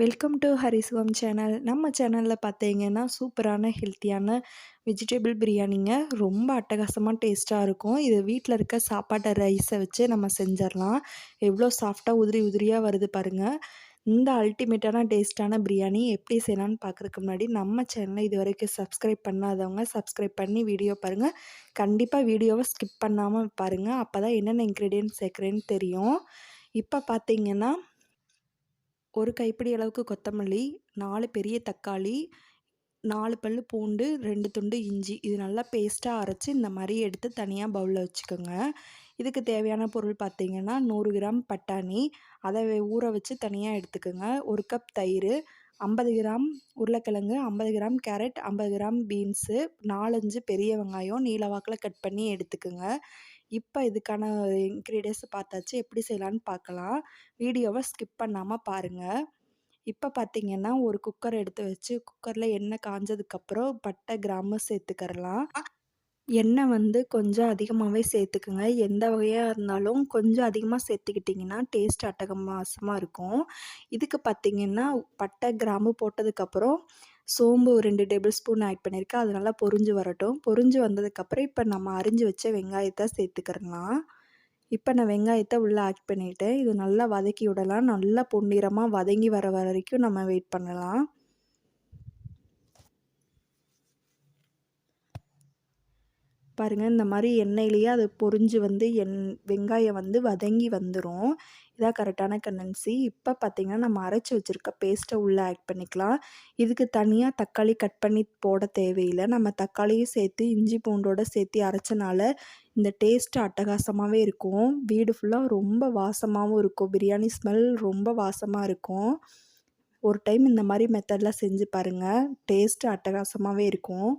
Welcome to ஹரிசுவம் channel நம்ம சேனலில் பார்த்தீங்கன்னா சூப்பரான ஹெல்த்தியான வெஜிடபிள் பிரியாணிங்க. ரொம்ப அட்டகாசமாக டேஸ்ட்டாக இருக்கும். இது வீட்டில் இருக்க சாப்பாட்டை ரைஸை வச்சு நம்ம செஞ்சிடலாம். எவ்வளோ சாஃப்டாக உதிரி உதிரியாக வருது பாருங்கள் இந்த அல்டிமேட்டான டேஸ்ட்டான பிரியாணி எப்படி செய்யலான்னு பார்க்குறதுக்கு முன்னாடி நம்ம சேனலை இது வரைக்கும் சப்ஸ்கிரைப் பண்ணாதவங்க சப்ஸ்கிரைப் பண்ணி வீடியோ பாருங்கள் கண்டிப்பாக வீடியோவை ஸ்கிப் பண்ணாமல் பாருங்கள் அப்போ தான் என்னென்ன இன்க்ரீடியன்ட் சேர்க்குறேன்னு தெரியும். இப்போ பார்த்தீங்கன்னா ஒரு கைப்பிடி அளவுக்கு கொத்தமல்லி நாலு பெரிய தக்காளி நாலு பல் பூண்டு ரெண்டு துண்டு இஞ்சி. இது நல்லா பேஸ்ட்டாக அரைச்சி இந்த மாதிரி எடுத்து தனியாக பவுலில் வச்சுக்கோங்க. இதுக்கு தேவையான பொருள் பார்த்திங்கன்னா நூறு கிராம் பட்டாணி. அதை ஊற வச்சு தனியாக எடுத்துக்கோங்க. ஒரு கப் தயிர் ஐம்பது கிராம் உருளைக்கிழங்கு ஐம்பது கிராம் கேரட் ஐம்பது கிராம் பீன்ஸு நாலஞ்சு பெரிய வெங்காயம் நீல வாக்கில் கட் பண்ணி எடுத்துக்கோங்க. இப்போ இதுக்கான இன்க்ரீடியன்ஸ் பார்த்தாச்சு. எப்படி செய்யலான்னு பார்க்கலாம். வீடியோவை ஸ்கிப் பண்ணாமல் பாருங்கள் இப்போ பார்த்தீங்கன்னா ஒரு குக்கர் எடுத்து வச்சு குக்கரில் எண்ணெய் காஞ்சதுக்கப்புறம் பட்டை கிராமு சேர்த்துக்கரலாம் எண்ணெய் வந்து கொஞ்சம் அதிகமாகவே சேர்த்துக்குங்க. எந்த வகையாக இருந்தாலும் கொஞ்சம் அதிகமாக சேர்த்துக்கிட்டிங்கன்னா டேஸ்ட் அட்டகமாசமாக இருக்கும். இதுக்கு பார்த்திங்கன்னா பட்டை கிராம்பு போட்டதுக்கப்புறம் சோம்பு ஒரு ரெண்டு டேபிள் ஸ்பூன் ஆட் பண்ணியிருக்கேன். அது நல்லா பொரிஞ்சு வரட்டும். பொரிஞ்சு வந்ததுக்கப்புறம் இப்போ நம்ம அரிஞ்சு வச்ச வெங்காயத்தை சேர்த்துக்கிறலாம். இப்போ நான் வெங்காயத்தை உள்ளே ஆட் பண்ணிவிட்டேன் இது நல்லா வதக்கி விடலாம். நல்லா பொன்னிறமாக வதங்கி வர வரைக்கும் நம்ம வெயிட் பண்ணலாம். பாருங்கள் இந்த மாதிரி எண்ணெயிலேயே அது பொரிஞ்சு வந்து எண் வெங்காயம் வந்து வதங்கி வந்துடும் இதான் கரெக்டான கண்டன்சி இப்போ பார்த்திங்கன்னா நம்ம அரைச்சி வச்சுருக்க பேஸ்ட்டை உள்ளே ஆட் பண்ணிக்கலாம். இதுக்கு தனியாக தக்காளி கட் பண்ணி போட தேவையில்லை. நம்ம தக்காளியும் சேர்த்து இஞ்சி பூண்டோடு சேர்த்து அரைச்சனால இந்த டேஸ்ட்டு அட்டகாசமாகவே இருக்கும். வீடு ஃபுல்லாக ரொம்ப வாசமாகவும் இருக்கும். பிரியாணி ஸ்மெல் ரொம்ப வாசமாக இருக்கும். ஒரு டைம் இந்த மாதிரி மெத்தடில் செஞ்சு பாருங்கள் டேஸ்ட்டு அட்டகாசமாகவே இருக்கும்.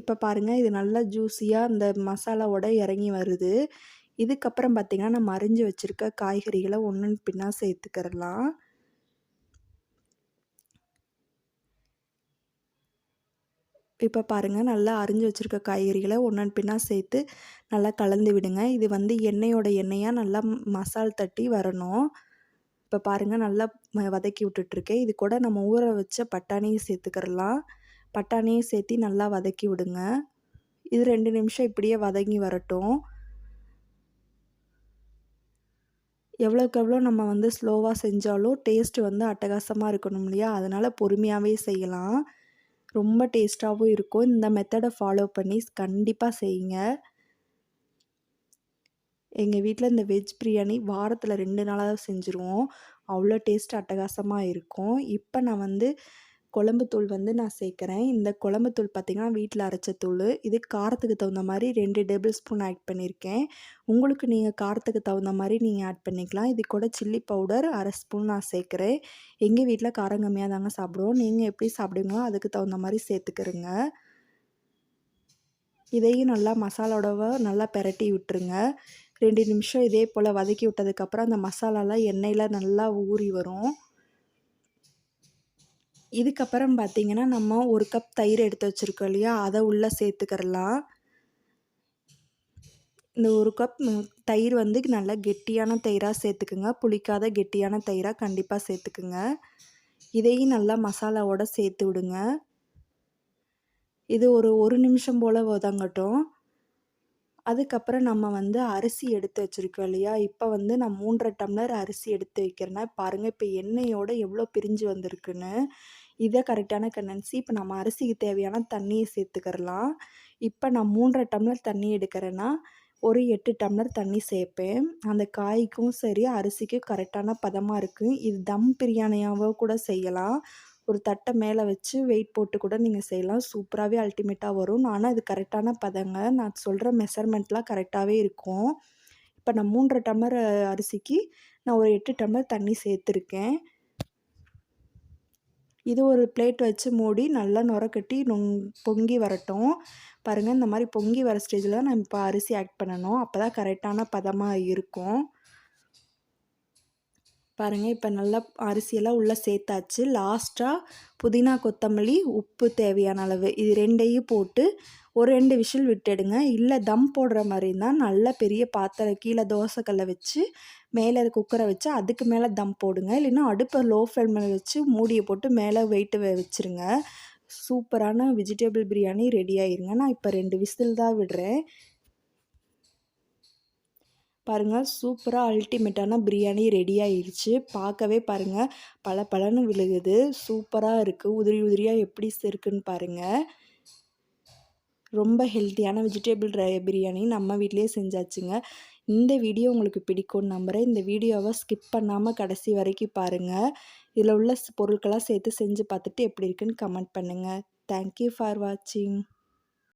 இப்போ பாருங்கள் இது நல்லா ஜூஸியாக இந்த மசாலாவோட இறங்கி வருது. இதுக்கப்புறம் பார்த்திங்கன்னா நம்ம அரிஞ்சு வச்சுருக்க காய்கறிகளை ஒன்று பின்னா சேர்த்துக்கிறலாம். இப்போ பாருங்கள் நல்லா அரிஞ்சு வச்சுருக்க காய்கறிகளை ஒன்றன் பின்னா சேர்த்து நல்லா கலந்து விடுங்க. இது வந்து எண்ணெயோட எண்ணெயாக நல்லா மசால் தட்டி வரணும். இப்போ பாருங்கள் நல்லா வதக்கி விட்டுட்ருக்கேன் இது கூட நம்ம ஊற வச்ச பட்டாணியை சேர்த்துக்கிறலாம். பட்டாணியும் சேர்த்து நல்லா வதக்கி விடுங்க. இது ரெண்டு நிமிஷம் இப்படியே வதங்கி வரட்டும். எவ்வளோக்கு எவ்வளோ நம்ம வந்து ஸ்லோவாக செஞ்சாலும் டேஸ்ட்டு வந்து அட்டகாசமாக இருக்கணும் இல்லையா? அதனால் பொறுமையாகவே செய்யலாம். ரொம்ப டேஸ்ட்டாகவும் இருக்கும். இந்த மெத்தடை ஃபாலோ பண்ணி கண்டிப்பாக செய்யுங்க. எங்கள் வீட்டில் இந்த வெஜ் பிரியாணி வாரத்தில் ரெண்டு நாளாக செஞ்சுருவோம். அவ்வளோ டேஸ்ட் அட்டகாசமாக இருக்கும். இப்போ நான் வந்து குழம்பு தூள் வந்து நான் சேர்க்குறேன். இந்த குழம்பு தூள் பார்த்திங்கன்னா வீட்டில் அரைச்ச தூள். இது காரத்துக்கு தகுந்த மாதிரி ரெண்டு டேபிள் ஸ்பூன் ஆட் பண்ணியிருக்கேன். உங்களுக்கு நீங்கள் காரத்துக்கு தகுந்த மாதிரி நீங்கள் ஆட் பண்ணிக்கலாம். இது கூட சில்லி பவுடர் அரை ஸ்பூன் நான் சேர்க்குறேன். எங்கள் வீட்டில் காரம் கம்மியாக தாங்க சாப்பிடுவோம். நீங்கள் எப்படி சாப்பிடுங்களோ அதுக்கு தகுந்த மாதிரி சேர்த்துக்கிறங்க. இதையும் நல்லா மசாலாவோட நல்லா பெரட்டி விட்டுருங்க. ரெண்டு நிமிஷம் இதே போல் வதக்கி விட்டதுக்கப்புறம் அந்த மசாலாலாம் எண்ணெயில் நல்லா ஊறி வரும். இதுக்கப்புறம் பார்த்திங்கன்னா நம்ம ஒரு கப் தயிர் எடுத்து வச்சுருக்கோம் இல்லையா? அதை உள்ளே சேர்த்துக்கிறலாம். இந்த ஒரு கப் தயிர் வந்து நல்லா கெட்டியான தயிராக சேர்த்துக்குங்க. புளிக்காத கெட்டியான தயிராக கண்டிப்பாக சேர்த்துக்குங்க. இதையும் நல்லா மசாலாவோட சேர்த்து விடுங்க. இது ஒரு ஒரு நிமிஷம் போல் வதங்கட்டும். அதுக்கப்புறம் நம்ம வந்து அரிசி எடுத்து வச்சுருக்கோம் இல்லையா? இப்போ வந்து நான் மூன்றரை டம்ளர் அரிசி எடுத்து வைக்கிறேன்னா பாருங்கள் இப்போ எண்ணெயோடு எவ்வளோ பிரிஞ்சு வந்திருக்குன்னு. இதை கரெக்டான கண்டன்சி இப்போ நம்ம அரிசிக்கு தேவையான தண்ணியை சேர்த்துக்கிறலாம். இப்போ நான் மூன்றரை டம்ளர் தண்ணி எடுக்கிறேன்னா ஒரு எட்டு டம்ளர் தண்ணி சேர்ப்பேன். அந்த காய்க்கும் சரி அரிசிக்கும் கரெக்டான பதமாக இருக்குது இது தம் பிரியாணியாவோ கூட செய்யலாம். ஒரு தட்டை மேலே வச்சு வெயிட் போட்டு கூட நீங்கள் செய்யலாம். சூப்பராகவே அல்டிமேட்டாக வரும். ஆனால் இது கரெக்டான பதங்க. நான் சொல்கிற மெஷர்மெண்ட்லாம் கரெக்டாகவே இருக்கும். இப்போ நான் மூன்றரை டம்ளர் அரிசிக்கு நான் ஒரு எட்டு டம்ளர் தண்ணி சேர்த்துருக்கேன். இது ஒரு பிளேட் வச்சு மூடி நல்லா நுரக்கட்டி நொங் பொங்கி வரட்டும். பாருங்கள் இந்த மாதிரி பொங்கி வர ஸ்டேஜில் நான் இப்போ அரிசி ஆட் பண்ணணும். அப்போ தான் கரெக்டான பதமாக இருக்கும். பாருங்கள் இப்போ நல்லா அரிசியெல்லாம் உள்ளே சேர்த்தாச்சு லாஸ்ட்டாக புதினா கொத்தமல்லி உப்பு தேவையான அளவு இது ரெண்டையும் போட்டு ஒரு ரெண்டு விசில் விட்டுடுங்க. இல்லை தம் போடுற மாதிரி இருந்தால் நல்ல பெரிய பாத்திரம் கீழே தோசைக்கல்ல வச்சு, மேலே குக்கரை வச்சு அதுக்கு மேலே தம் போடுங்க. இல்லைன்னா அடுப்பை லோ ஃப்ளேமில் வச்சு மூடியை போட்டு மேலே வெயிட்டு வச்சுருங்க. சூப்பரான வெஜிடபிள் பிரியாணி ரெடி ஆயிருங்க. நான் இப்போ ரெண்டு விசில் தான் விடுறேன். பாருங்கள் சூப்பராக அல்டிமேட்டான பிரியாணி ரெடி ஆயிடுச்சு பார்க்கவே பாருங்கள் பல பலன்னு விழுகுது. சூப்பராக இருக்குது உதிரி உதிரியாக எப்படி இருக்குன்னு பாருங்கள் ரொம்ப ஹெல்த்தியான வெஜிடேபிள் ர பிரியாணி நம்ம வீட்லேயே செஞ்சாச்சுங்க. இந்த வீடியோ உங்களுக்கு பிடிக்கும்னு நம்புகிறேன் இந்த வீடியோவை ஸ்கிப் பண்ணாமல் கடைசி வரைக்கும் பாருங்க. இதில் உள்ள பொருட்களாக சேர்த்து செஞ்சு பார்த்துட்டு எப்படி இருக்குன்னு கமெண்ட் பண்ணுங்கள் தேங்க் யூ ஃபார் வாட்சிங்.